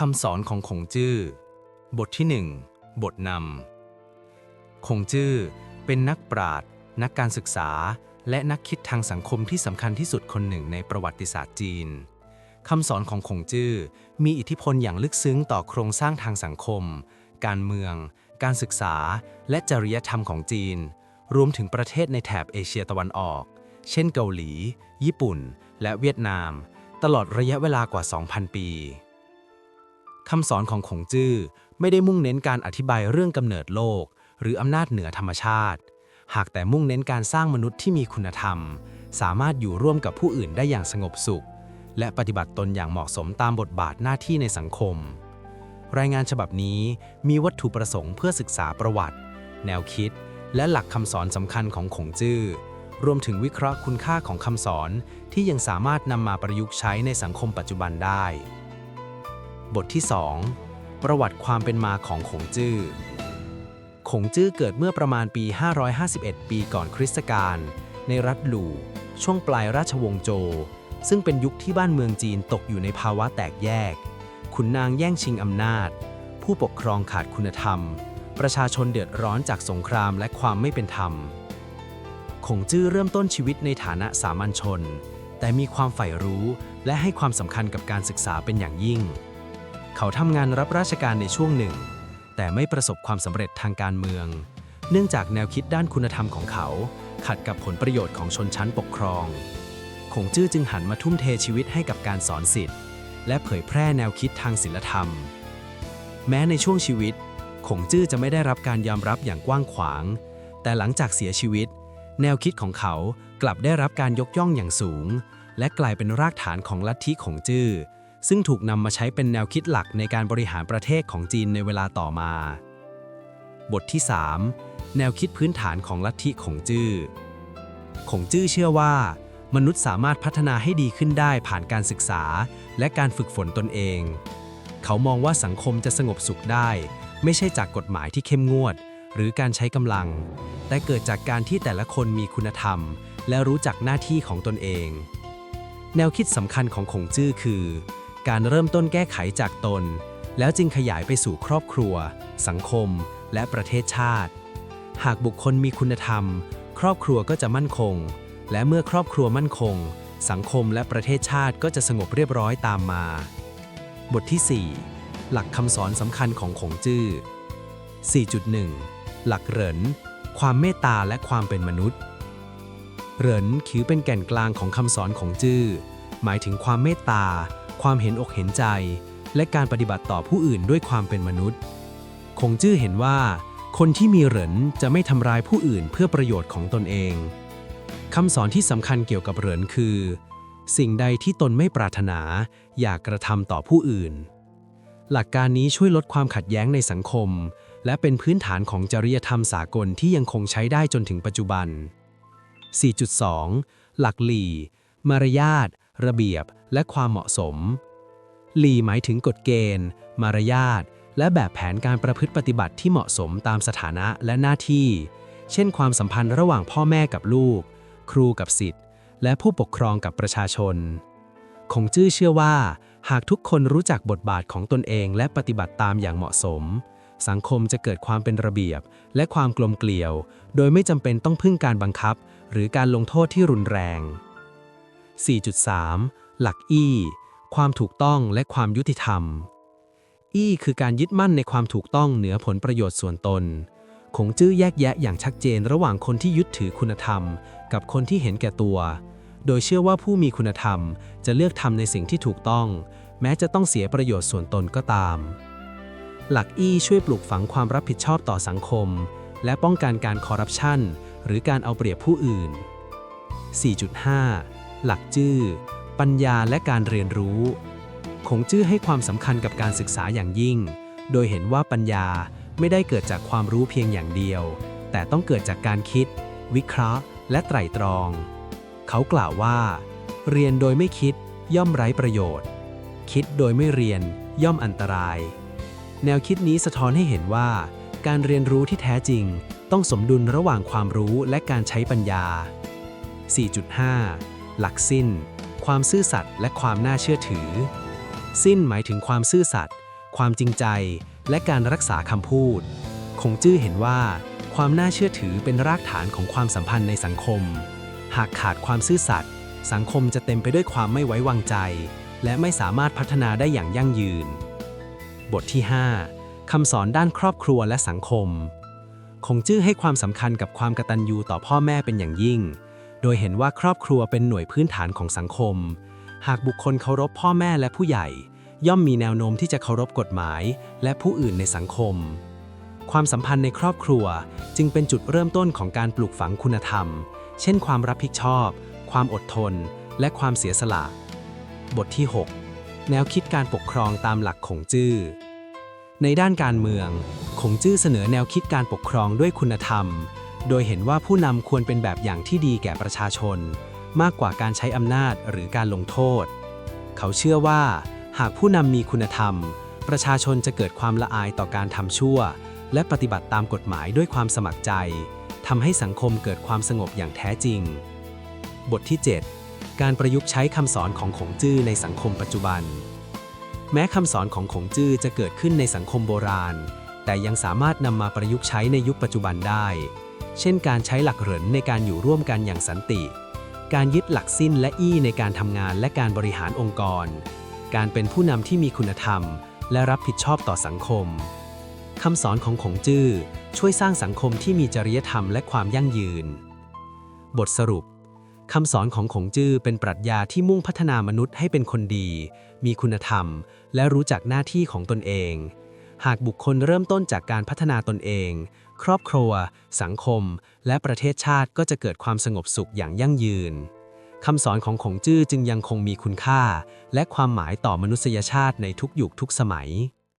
คำสอนของคงจื้อ บทที่หนึ่งบทนำคงจื้อเป็นนักปราชญ์นักการศึกษา และนักคิดทางสังคมที่สำคัญที่สุดคนหนึ่งในประวัติศาสตร์จีนคำสอนของคงจื้อมีอิทธิพลอย่างลึกซึ้งต่อโครงสร้างทางสังคม การเมือง การศึกษา และจริยธรรมของจีน รวมถึงประเทศในแถบเอเชียตะวันออก เช่นเกาหลี ญี่ปุ่น และเวียดนาม ตลอดระยะเวลากว่า 2,000 ปี คำสอนของขงจื้อไม่ได้มุ่งเน้นการอธิบายเรื่องกำเนิดโลก หรืออำนาจเหนือธรรมชาติ หากแต่มุ่งเน้นการสร้างมนุษย์ที่มีคุณธรรม สามารถอยู่ร่วมกับผู้อื่นได้อย่างสงบสุข และปฏิบัติตนอย่างเหมาะสมตามบทบาทหน้าที่ในสังคม รายงานฉบับนี้มีวัตถุประสงค์เพื่อศึกษาประวัติ แนวคิด และหลักคำสอนสำคัญของขงจื้อรวมถึงวิเคราะห์คุณค่าของคำสอนที่ยังสามารถนำมาประยุกต์ใช้ในสังคมปัจจุบันได้ บทที่ 2 ประวัติความเป็นมาของขงจื้อ ขงจื้อเกิดเมื่อประมาณปี 551 ปีก่อนคริสตกาลในรัฐหลู่ ช่วงปลายราชวงศ์โจ ซึ่งเป็นยุคที่บ้านเมืองจีนตกอยู่ในภาวะแตกแยก ขุนนางแย่งชิงอำนาจ ผู้ปกครองขาดคุณธรรม ประชาชนเดือดร้อนจากสงครามและความไม่เป็นธรรม ขงจื้อเริ่มต้นชีวิตในฐานะสามัญชนแต่มีความใฝ่รู้และให้ความสำคัญกับการศึกษาเป็นอย่างยิ่ง เขาทำงานรับราชการในช่วงหนึ่ง แต่ไม่ประสบความสำเร็จทางการเมือง เนื่องจากแนวคิดด้านคุณธรรมของเขา ขัดกับผลประโยชน์ของชนชั้นปกครองขงจื้อจึงหันมาทุ่มเทชีวิตให้กับการสอนศิษย์และเผยแพร่แนวคิดทางศิลธรรม แม้ในช่วงชีวิตขงจื้อจะไม่ได้รับการยอมรับอย่างกว้างขวาง แต่หลังจากเสียชีวิต แนวคิดของเขากลับได้รับการยกย่องอย่างสูง และกลายเป็นรากฐานของลัทธิขงจื้อ ซึ่งถูกนำมาใช้เป็นแนวคิดหลักในการบริหารประเทศของจีนในเวลาต่อมา บทที่ 3 แนวคิดพื้นฐานของลัทธิของจื้อของจื้อเชื่อว่า มนุษย์สามารถพัฒนาให้ดีขึ้นได้ผ่านการศึกษา และการฝึกฝนตนเอง เขามองว่าสังคมจะสงบสุขได้ ไม่ใช่จากกฎหมายที่เข้มงวด หรือการใช้กำลัง แต่เกิดจากการที่แต่ละคนมีคุณธรรม และรู้จักหน้าที่ของตนเอง แนวคิดสำคัญของขงจื้อคือ การเริ่มต้นแก้ไขจากตน แล้วจึงขยายไปสู่ครอบครัว สังคม และประเทศชาติ หากบุคคลมีคุณธรรม ครอบครัวก็จะมั่นคง และเมื่อครอบครัวมั่นคง สังคมและประเทศชาติก็จะสงบเรียบร้อยตามมา บทที่ 4 หลักคำสอนสำคัญของขงจื้อ 4.1 หลักเหริน ความเมตตาและความเป็นมนุษย์ เหรินถือเป็นแก่นกลางของคำสอนของจื้อ หมายถึงความเมตตา ความเห็นอกเห็นใจ และการปฏิบัติต่อผู้อื่นด้วยความเป็นมนุษย์ คงจื้อเห็นว่า คนที่มีเหรินจะไม่ทำร้ายผู้อื่นเพื่อประโยชน์ของตนเองคำสอนที่สำคัญเกี่ยวกับเหรินคือ สิ่งใดที่ตนไม่ปรารถนา อย่ากระทำต่อผู้อื่น หลักการนี้ช่วยลดความขัดแย้งในสังคม และเป็นพื้นฐานของจริยธรรมสากลที่ยังคงใช้ได้จนถึงปัจจุบัน 4.2 หลักหลีมารยาท ระเบียบและความเหมาะสมหลีหมายถึงกฎเกณฑ์ มารยาท และแบบแผนการประพฤติปฏิบัติที่เหมาะสมตามสถานะและหน้าที่ เช่น ความสัมพันธ์ระหว่างพ่อแม่กับลูก ครูกับศิษย์และผู้ปกครองกับประชาชน คงจื้อเชื่อว่า หากทุกคนรู้จักบทบาทของตนเองและปฏิบัติตามอย่างเหมาะสม สังคมจะเกิดความเป็นระเบียบ และความกลมเกลียว โดยไม่จำเป็นต้องพึ่งการบังคับ หรือการลงโทษที่รุนแรง 4.3 หลักอี้ ความถูกต้องและความยุติธรรม อี้คือการยึดมั่นในความถูกต้องเหนือผลประโยชน์ส่วนตน คงจื้อแยกแยะอย่างชัดเจนระหว่างคนที่ยึดถือคุณธรรม กับคนที่เห็นแก่ตัว โดยเชื่อว่าผู้มีคุณธรรมจะเลือกทำในสิ่งที่ถูกต้อง แม้จะต้องเสียประโยชน์ส่วนตนก็ตาม หลักอี้ช่วยปลูกฝังความรับผิดชอบต่อสังคม และป้องกันการคอร์รัปชันหรือการเอาเปรียบผู้อื่น 4.5 หลักจื้อ ปัญญาและการเรียนรู้คงจื้อให้ความสำคัญกับการศึกษาอย่างยิ่ง โดยเห็นว่าปัญญาไม่ได้เกิดจากความรู้เพียงอย่างเดียว แต่ต้องเกิดจากการคิด วิเคราะห์ และไตร่ตรอง เขากล่าวว่า เรียนโดยไม่คิดย่อมไร้ประโยชน์ คิดโดยไม่เรียนย่อมอันตราย แนวคิดนี้สะท้อนให้เห็นว่า การเรียนรู้ที่แท้จริง ต้องสมดุลระหว่างความรู้และการใช้ปัญญา 4.5 หลักสิ้น ความซื่อสัตย์และความน่าเชื่อถือ สิ้นหมายถึงความซื่อสัตย์ความจริงใจ และการรักษาคำพูด คงจื้อเห็นว่า ความน่าเชื่อถือเป็นรากฐานของความสัมพันธ์ในสังคม หากขาดความซื่อสัตย์สังคมจะเต็มไปด้วยความไม่ไว้วางใจ และไม่สามารถพัฒนาได้อย่างยั่งยืน บทที่ 5คำสอนด้านครอบครัวและสังคม คงจื้อให้ความสำคัญกับความกตัญญูต่อพ่อแม่เป็นอย่างยิ่ง โดยเห็นว่าครอบครัวเป็นหน่วยพื้นฐานของสังคม หากบุคคลเคารพพ่อแม่และผู้ใหญ่ ย่อมมีแนวโน้มที่จะเคารพกฎหมาย และผู้อื่นในสังคม ความสัมพันธ์ในครอบครัวจึงเป็นจุดเริ่มต้นของการปลูกฝังคุณธรรม เช่น ความรับผิดชอบ ความอดทน และความเสียสละ บทที่ 6 แนวคิดการปกครองตามหลักของจื้อ ในด้านการเมืองคงจื้อเสนอแนวคิดการปกครองด้วยคุณธรรม โดยเห็นว่าผู้นำควรเป็นแบบอย่างที่ดีแก่ประชาชน มากกว่าการใช้อำนาจหรือการลงโทษ เขาเชื่อว่า หากผู้นำมีคุณธรรม ประชาชนจะเกิดความละอายต่อการทำชั่ว และปฏิบัติตามกฎหมายด้วยความสมัครใจทำให้สังคมเกิดความสงบอย่างแท้จริง บทที่ 7 การประยุกต์ใช้คำสอนของขงจื้อในสังคมปัจจุบัน แม้คำสอนของขงจื้อจะเกิดขึ้นในสังคมโบราณ แต่ยังสามารถนำมาประยุกต์ใช้ในยุคปัจจุบันได้ เช่นการใช้หลักเหรินในการอยู่ร่วมกันอย่างสันติ การยึดหลักสิ้นและอี้ในการทำงานและการบริหารองค์กร การเป็นผู้นำที่มีคุณธรรม และรับผิดชอบต่อสังคมคำสอนของขงจื้อช่วยสร้างสังคมที่มีจริยธรรมและความยั่งยืน บทสรุปคำสอนของขงจื้อเป็นปรัชญาที่มุ่งพัฒนามนุษย์ให้เป็นคนดี มีคุณธรรม และรู้จักหน้าที่ของตนเอง หากบุคคลเริ่มต้นจากการพัฒนาตนเอง ครอบครัว สังคม และประเทศชาติก็จะเกิดความสงบสุขอย่างยั่งยืนคำสอนของขงจื้อจึงยังคงมีคุณค่า และความหมายต่อมนุษยชาติในทุกยุคทุกสมัย